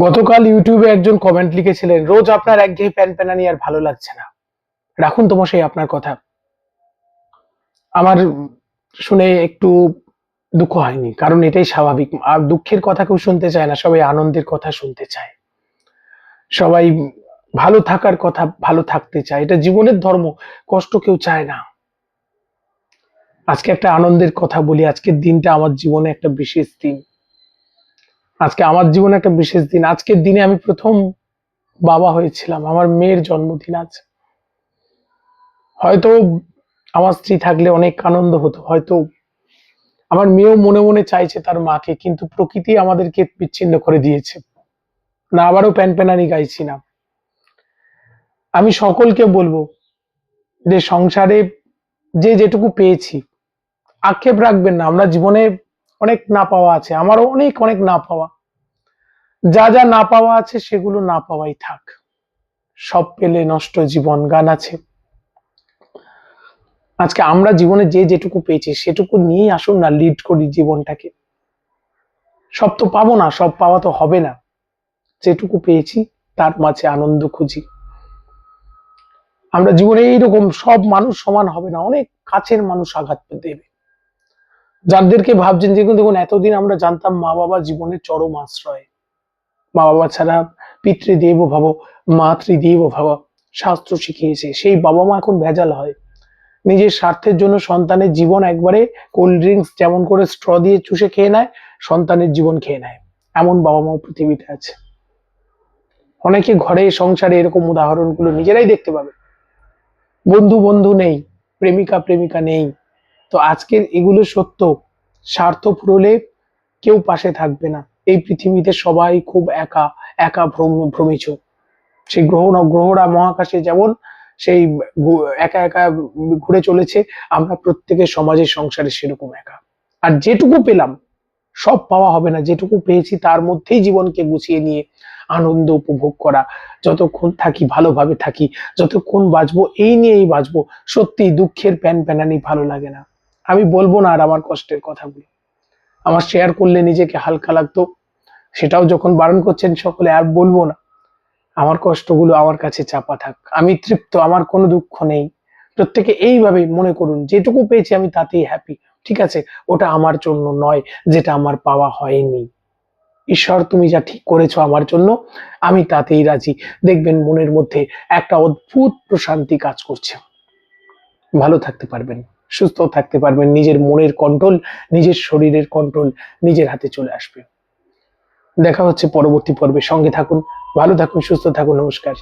গতকাল ইউটিউবে একজন কমেন্ট লিখেছিলেন, রোজ আপনার একঘেয়ে প্যান প্যানানি আর ভালো লাগছে না। রাখুন তোমার মশাই আপনার কথা। আমার শুনে একটু দুঃখ হয়নি, কারণ এটাই স্বাভাবিক। আর দুঃখের কথা কেউ শুনতে চায় না, সবাই আনন্দের কথা শুনতে চায়। সবাই ভালো থাকার কথা ভালো থাকতে চায়। এটা জীবনের ধর্ম, কষ্ট কেউ চায় না। আজকে একটা আনন্দের কথা বলি, আজকের দিনটা আমার জীবনে একটা বিশেষ দিন। আজকে আমার জীবনে একটা বিশেষ দিন। আজকের দিনে আমি প্রথম বাবা হয়েছিলাম। আমার মেয়ের জন্মদিন আজ। হয়তো আমার স্ত্রী থাকলে অনেক আনন্দ হতো। হয়তো আমার মেয়েও মনে মনে চাইছে তার মাকে, কিন্তু প্রকৃতি আমাদেরকে বিচ্ছিন্ন করে দিয়েছে। না, আবারও প্যান প্যানানি গাইছি না। আমি সকলকে বলব যে সংসারে যে যেটুকু পেয়েছি, আক্ষেপ রাখবেন না। আমরা জীবনে অনেক না পাওয়া আছে, আমারও অনেক অনেক না পাওয়া। যা যা না পাওয়া আছে সেগুলো না পাওয়াই থাক। সব পেলে নষ্ট জীবন গান আছে। আজকে আমরা জীবনে যে যেটুকু পেয়েছি সেটুকু নিয়েই আসুন না লিড করি জীবনটাকে। সব তো পাবো না, সব পাওয়া তো হবে না। যেটুকু পেয়েছি তার মাঝে আনন্দ খুঁজি। আমরা জীবনে এইরকম সব মানুষ সমান হবে না, অনেক কাছের মানুষ আঘাত দেবে যাদেরকে ভাবছেন যে দেখুন, এতদিন আমরা জানতাম মা বাবা জীবনের চরম আশ্রয়। মা বাবা ছাড়া পিতৃদেব ভাব, মাতৃদেব ভাব শাস্ত্র শিখিয়েছে। সেই বাবা মা এখন ভেজাল হয়। নিজের স্বার্থের জন্য সন্তানের জীবন একবারে কোল্ড ড্রিঙ্কস যেমন করে স্ট্র দিয়ে চুষে খেয়ে নেয়, সন্তানের জীবন খেয়ে নেয়। এমন বাবা মাও পৃথিবীতে আছে। অনেকে ঘরে, সংসারে এরকম উদাহরণগুলো নিজেরাই দেখতে পাবে। বন্ধু বন্ধু নেই প্রেমিকা প্রেমিকা নেই। তো আজকের এগুলো সত্য স্বার্থ ফুরলে কেউ পাশে থাকবে না। এই পৃথিবীতে সবাই খুব একা একা ভ্রম ভ্রমিছ সেই গ্রহ গ্রহরা মহাকাশে যেমন সেই একা একা ঘুরে চলেছে, আমরা প্রত্যেকের সমাজের সংসারে সেরকম একা। আর যেটুকু পেলাম, সব পাওয়া হবে না। যেটুকু পেয়েছি, তার মধ্যেই জীবনকে গুছিয়ে নিয়ে আনন্দ উপভোগ করা। যতক্ষণ থাকি, ভালোভাবে থাকি, যতক্ষণ বাঁচবো, এই নিয়েই বাঁচবো। সত্যি দুঃখের প্যান প্যানানি ভালো লাগে না। আমি বলব না আর আমার কষ্টের কথাগুলো। আমার শেয়ার করলে নিজেকে হালকা লাগতো। সেটাও যখন বারণ করছেন সকলে আর বলব না। আমার কষ্টগুলো আমার কাছে চাপা থাক। আমি তৃপ্ত, আমার কোনো দুঃখ নেই। প্রত্যেকে এইভাবে মনে করুন, যেটুকু পেয়েছি আমি তাতেই হ্যাপি ঠিক আছে? ওটা আমার জন্য নয়, যেটা আমার পাওয়া হয়নি। ঈশ্বর, তুমি যা ঠিক করেছ আমার জন্য, আমি তাতেই রাজি। দেখবেন মনের মধ্যে একটা অদ্ভুত প্রশান্তি কাজ করছে। ভালো থাকতে পারবেন। সুস্থ থাকতে পারবেন, নিজের মনের কন্ট্রোল নিজের শরীরের কন্ট্রোল নিজের হাতে চলে আসবে। দেখা হচ্ছে পরবর্তী পর্বে। সঙ্গে থাকুন, ভালো থাকুন, সুস্থ থাকুন, নমস্কার।